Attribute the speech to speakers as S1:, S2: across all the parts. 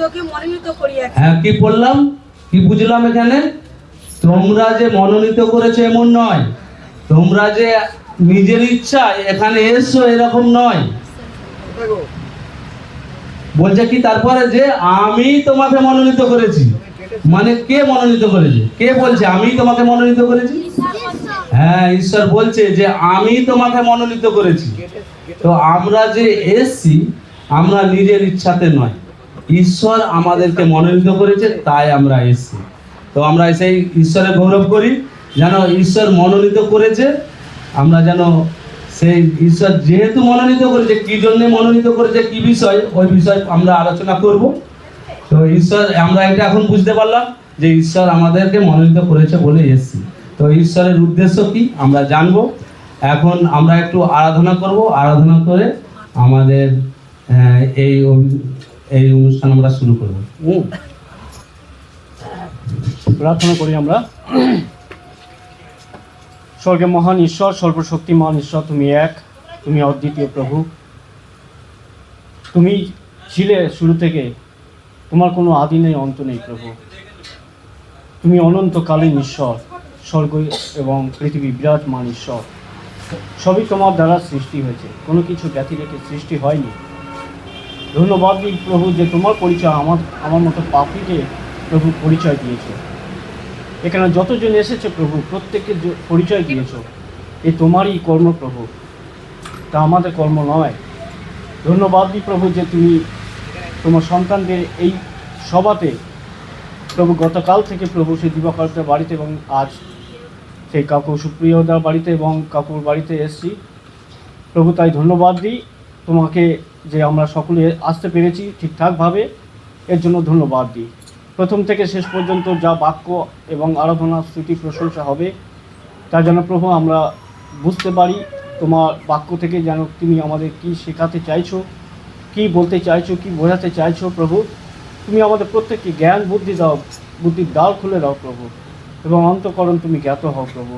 S1: মনোনীত করিয়াছেন
S2: হ্যাঁ কি বললাম? কি বুঝলাম এখানে? তোমরা যে মনোনীত করেছ এমন নয়। তোমরা যে নিজের ইচ্ছা এখানে এসছো এরকম নয়। বলছে কি, তারপরে যে আমি তোমাকে মনোনীত করেছি। মানে কে মনোনীত করেছে? কে বলছে, আমি তোমাকে মনোনীত করেছি? হ্যাঁ ঈশ্বর বলছে যে আমি তোমাকে মনোনীত করেছি। তো আমরা যে এসছি, আমরা নিজের ইচ্ছাতে নয়। ঈশ্বর আমাদেরকে মনোনীত করেছে, তাই আমরা এসছি। তো আমরা সেই ঈশ্বরের গৌরব করি, যেন ঈশ্বর মনোনীত করেছে, আমরা যেন সেই ঈশ্বর যেহেতু মনোনীত করেছে, কি জন্যে মনোনীত করেছে, কি বিষয়, ওই বিষয় আমরা আলোচনা করব। তো ঈশ্বর, আমরা এটা এখন বুঝতে পারলাম যে ঈশ্বর আমাদেরকে মনোনীত করেছে বলে এসছি। তো ঈশ্বরের উদ্দেশ্য কি, আমরা জানব। এখন আমরা একটু আরাধনা করব। আরাধনা করে আমাদের এই অভি- এই অনুষ্ঠান আমরা শুরু করব।
S3: প্রার্থনা করি আমরা। স্বর্গে মহান ঈশ্বর, সর্বশক্তিমান ঈশ্বর, তুমি এক, তুমি অদ্বিতীয় প্রভু। তুমি ছিলে শুরু থেকে, তোমার কোনো আদি নেই, অন্ত নেই প্রভু। তুমি অনন্তকালীন ঈশ্বর, স্বর্গ এবং পৃথিবী বিরাজমান ঈশ্বর। সবই তোমার দ্বারা সৃষ্টি হয়েছে। কোনো কিছু ব্যতি রেখে সৃষ্টি হয়নি। ধন্যবাদ দিই প্রভু যে তোমার পরিচয় আমার আমার মতো পাপিকে প্রভু পরিচয় দিয়েছে। এখানে যতজন এসেছে প্রভু প্রত্যেককে পরিচয় দিয়েছ। এ তোমারই কর্ম প্রভু। তা আমাদের কর্ম নয়। ধন্যবাদ দিই প্রভু যে তুমি তোমার সন্তানদের এই সভাতে প্রভু গতকাল থেকে প্রভু সেই দিবাকর্তার বাড়িতে এবং আজ সেই কাকু সুপ্রিয়দার বাড়িতে এবং কাকুর বাড়িতে এসেছি। প্রভু তাই ধন্যবাদ দিই। তোমাকে যে আমরা সকলে আসতে পেরেছি ঠিকঠাকভাবে, এর জন্য ধন্যবাদ দিই। প্রথম থেকে শেষ পর্যন্ত যা বাক্য এবং আরাধনা, স্তুতি, প্রশংসা হবে, তা যেন প্রভু আমরা বুঝতে পারি, তোমার বাক্য থেকে যেন তুমি আমাদের কি শেখাতে চাইছো, কি বলতে চাইছো, কি বোঝাতে চাইছো প্রভু। তুমি আমাদের প্রত্যেককে জ্ঞান, বুদ্ধি দাও, বুদ্ধির দ্বার খুলে দাও প্রভু, এবং অন্তকরণ তুমি জ্ঞাত হও প্রভু।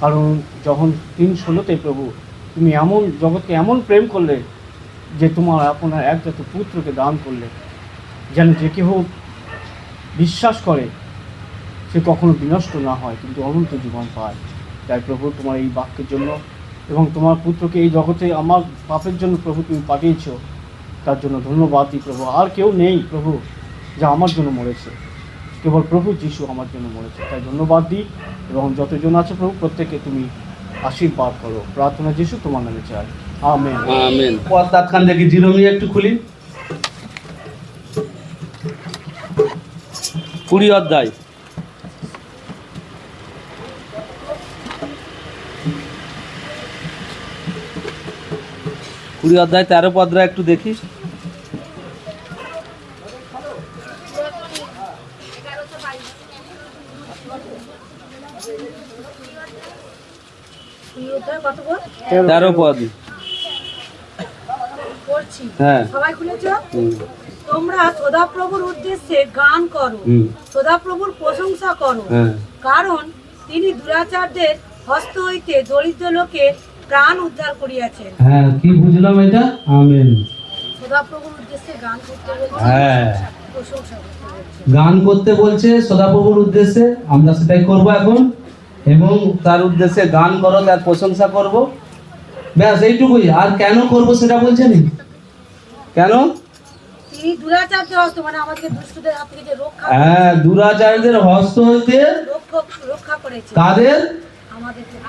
S3: কারণ যখন তিন ষোলোতে প্রভু, তুমি এমন, জগৎকে এমন প্রেম করলে যে তোমার আপনার একজাত পুত্রকে দান করলে, যেন যে কেহ বিশ্বাস করে, সে কখনো বিনষ্ট না হয়, কিন্তু অনন্ত জীবন পায়। তাই প্রভু, তোমার এই বাক্যের জন্য এবং তোমার পুত্রকে এই জগতে আমার পাপের জন্য প্রভু তুমি পাঠিয়েছ, তার জন্য ধন্যবাদ দিই প্রভু। আর কেউ নেই প্রভু যা আমার জন্য মরেছে। কেবল প্রভু যিশু আমার জন্য মরেছে। তাই ধন্যবাদ দিই এবং যতজন আছে প্রভু, প্রত্যেককে তুমি আশীর্বাদ করো। প্রার্থনা যিশু তোমার নামে চাই। আমেন।
S2: আমেন। দেখি জিরোমি একটু খুলি। কুড়ি অধ্যায়। কুড়ি অধ্যায় তেরো পদরা একটু দেখি। তেরো পদ। হ্যাঁ।
S1: সবাই খুলেছ? তোমরা সদাপ্রভুর উদ্দেশ্যে গান করো
S2: হুম,
S1: সদাপ্রভুর প্রশংসা করো।
S2: হ্যাঁ।
S1: কারণ তিনি দুরাচারদের হস্ত হইতে দরিদ্র লোকের প্রাণ উদ্ধার করিয়াছেন।
S2: হ্যাঁ কি বুঝলাম এটা? আমেন।
S1: সদাপ্রভুর উদ্দেশ্যে গান করতে বলছে
S2: হ্যাঁ।
S1: প্রশংসা
S2: গান করতে বলছে সদাপ্রভুর উদ্দেশ্যে আমরা সেটাই করব এখন। এবং তার উদ্দেশ্যে গান করো তার প্রশংসা করব। ব্যাস এইটুকুই। আর কেন করব সেটা বলছে নি? কেন?
S1: মানে
S2: হ্যাঁ দুরাচারীদের হস্ত হইতে
S1: আমাদের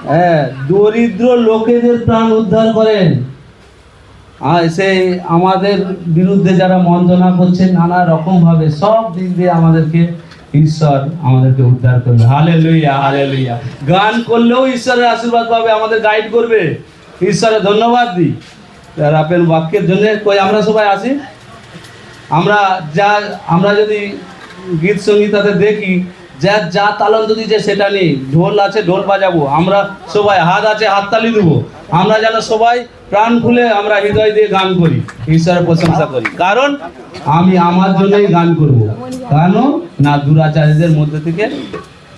S2: হ্যাঁ দরিদ্র লোকেদের প্রাণ উদ্ধার করেন। আর সেই আমাদের বিরুদ্ধে যারা মন্দনা করছে নানা রকম ভাবে সব দিক দিয়ে আমাদেরকে ঈশ্বর আমাদেরকে উদ্ধার করবে। হালে লইয়া হালে লইয়া গান করলেও ঈশ্বরের আশীর্বাদ পাবে আমাদের গাইড করবে। ঈশ্বরের ধন্যবাদ দিই। আর আপনার বাক্যের জন্য কই আমরা সবাই আসি আমরা যা, আমরা যদি গীত সঙ্গীতাতে দেখি, যা যা তালন্ত দিচ্ছে সেটা নেই। ঢোল আছে, ঢোল বাজাবো। আমরা সবাই হাত আছে হাততালি দেবো। আমরা যেন সবাই প্রাণ খুলে আমরা হৃদয় দিয়ে গান করি, ঈশ্বরের প্রশংসা করি। কারণ আমি আমার জন্যই গান করব। কেন? না দুরাচারীদের মধ্যে থেকে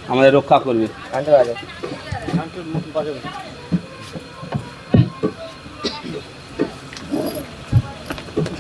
S2: আমাদের রক্ষা করবে।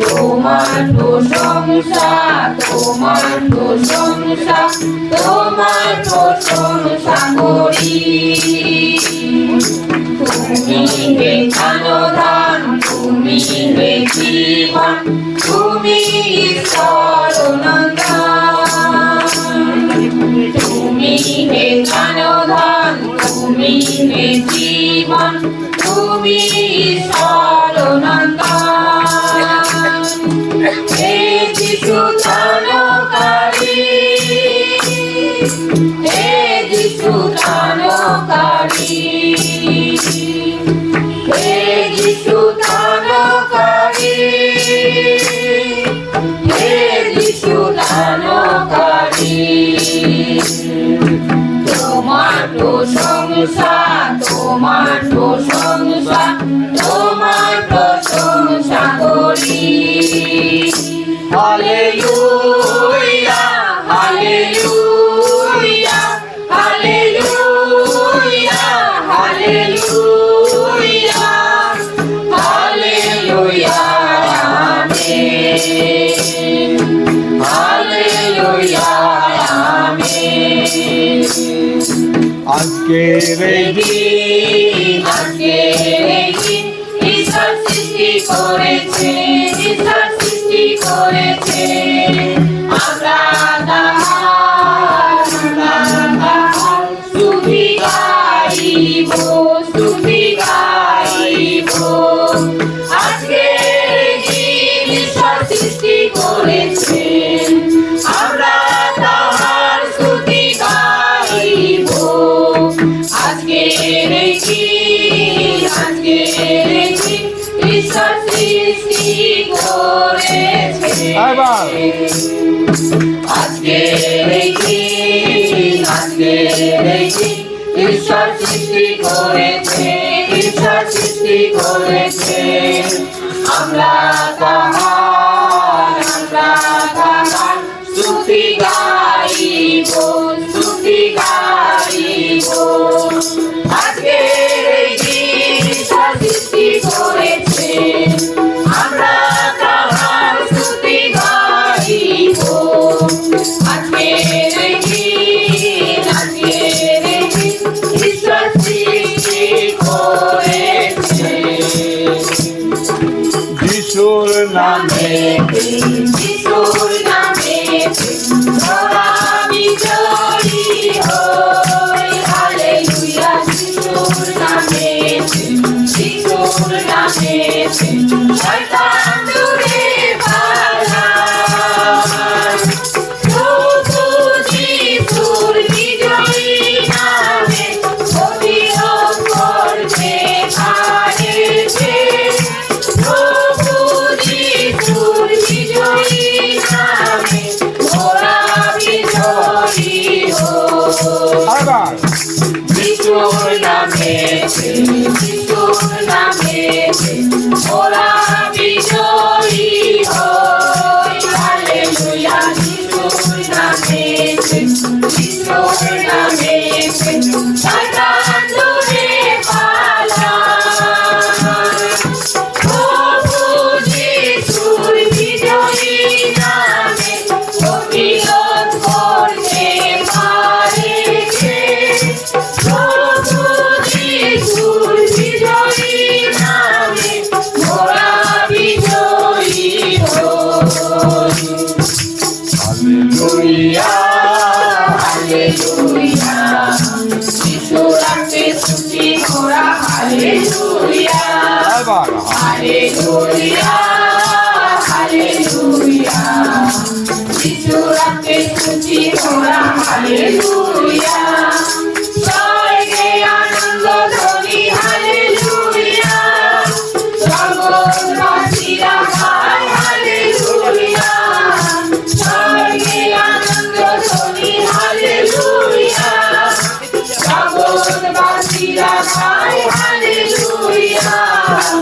S4: তোমার প্রশংসা তোমার প্রশংসা তোমার প্রশংসা করি তুমি বেকানোদান তুমি হে ধন তুমি হে জীবন, তুমি সরণন্দন হে যিশু দানকারী হে যিশু হে যিশু তো সংসার তোমার তো সংসার তোমার তো সংসার করি Hallelujah.
S3: আজকের এই
S4: দিন আজকের ঈশ্বর সৃষ্টি করেছে ঈশ্বর সৃষ্টি করেছে। আজকে আজকে ঈশ্বর সৃষ্টি করেছে ঈশ্বর সৃষ্টি করেছে। আমরা
S5: Thank. Hallelujah.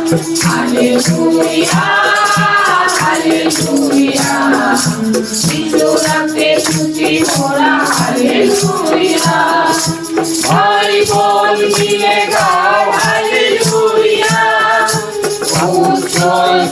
S5: Aleluya, aleluya. Indulante tutti ora, aleluya. Ai bol mi legau, aleluya. Un sol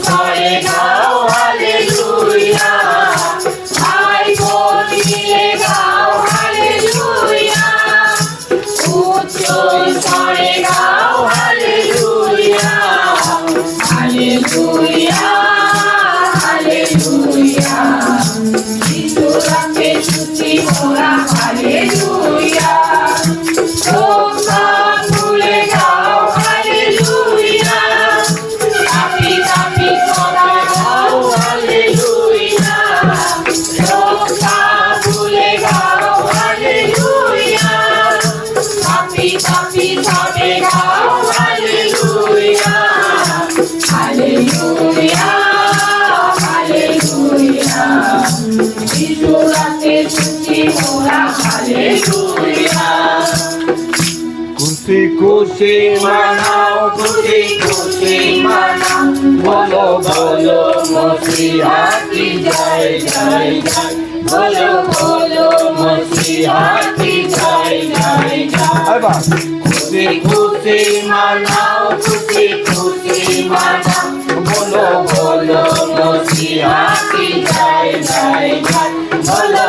S4: খুশি খুশি মানাও খুশি খুশি মানাও বলো বলো মসিহাতি জয় জয় জয় বলো বলো মসিহাতি জয় জয় জয় এবার খুশি খুশি মানাও খুশি খুশি মানাও বলো বলো মসিহাতি জয় জয় জয় বলো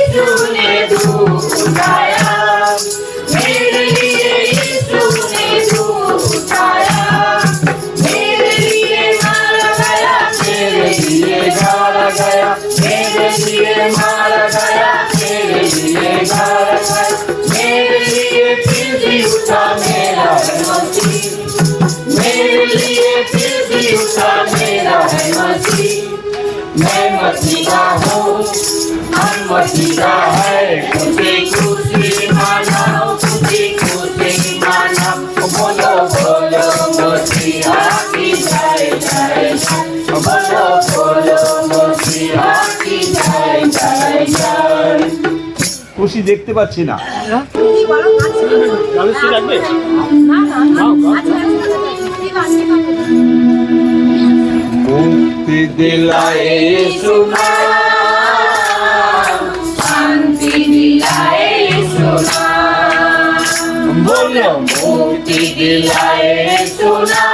S4: मैं मसीहा हूँ हम मसीहा है खुशी खुशी मानाओ खुशी खुशी मानाओ बोलो बोलो मसीहा की जय जय जय बोलो बोलो मसीहा की जय जय जय খুশি দেখতে পাচ্ছি না
S1: তুমি বলো আছে
S3: গানের সুর রাখবে
S1: না না
S4: মুক্তি দিলায়ে সোনা
S5: শান্তি দিলায়ে সোনা
S4: বলো মুক্তি দিলায়ে সোনা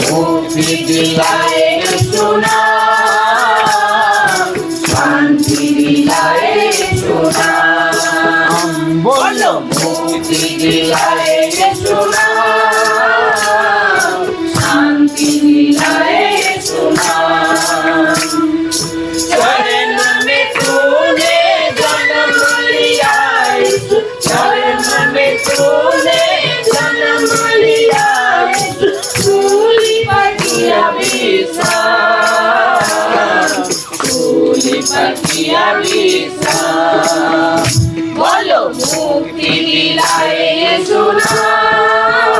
S5: মুক্তি দিলায় সোনা শান্তি
S4: দিলায়
S5: সোনা বলো মুক্তি কুলি পাখিয়া বিছা বলো মুক্তি লীলায় সুনাম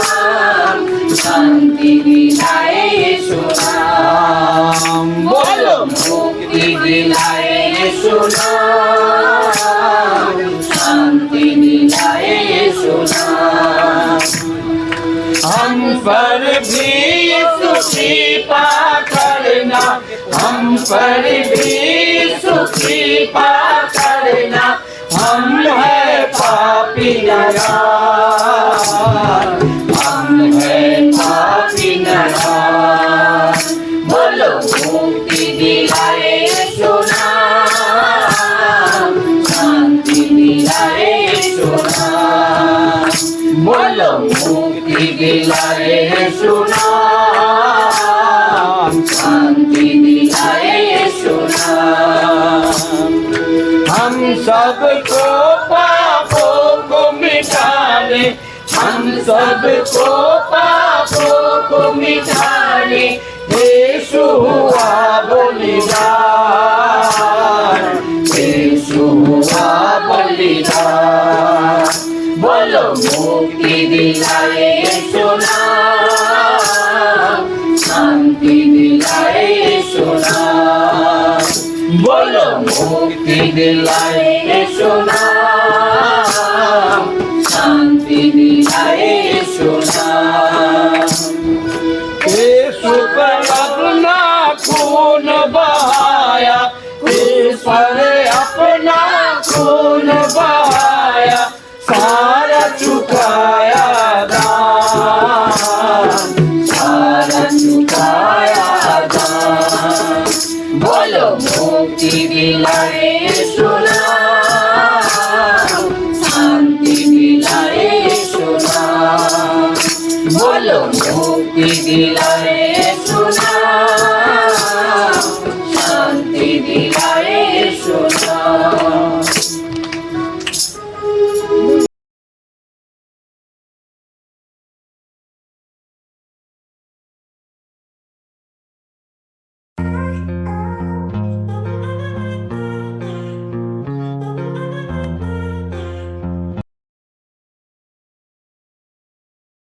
S5: শান্তি লীলায় সুনাম বলো মুক্তি লীলায় সুনাম। पर
S4: भी सुखी पा करना हम पर भी सुखी पा करना हम है पापी नाराज़। सबको पापों को मिटाने। हम सबको पापों को मिटाने। यीशु हुआ बलिदान। यीशु हुआ बलिदान। बोलो मुक्ति दिलाए यीशु नाम। शांति दिलाए বলো মুক্তি দিলাই এসো ভালো। মুক্তি দিলারে।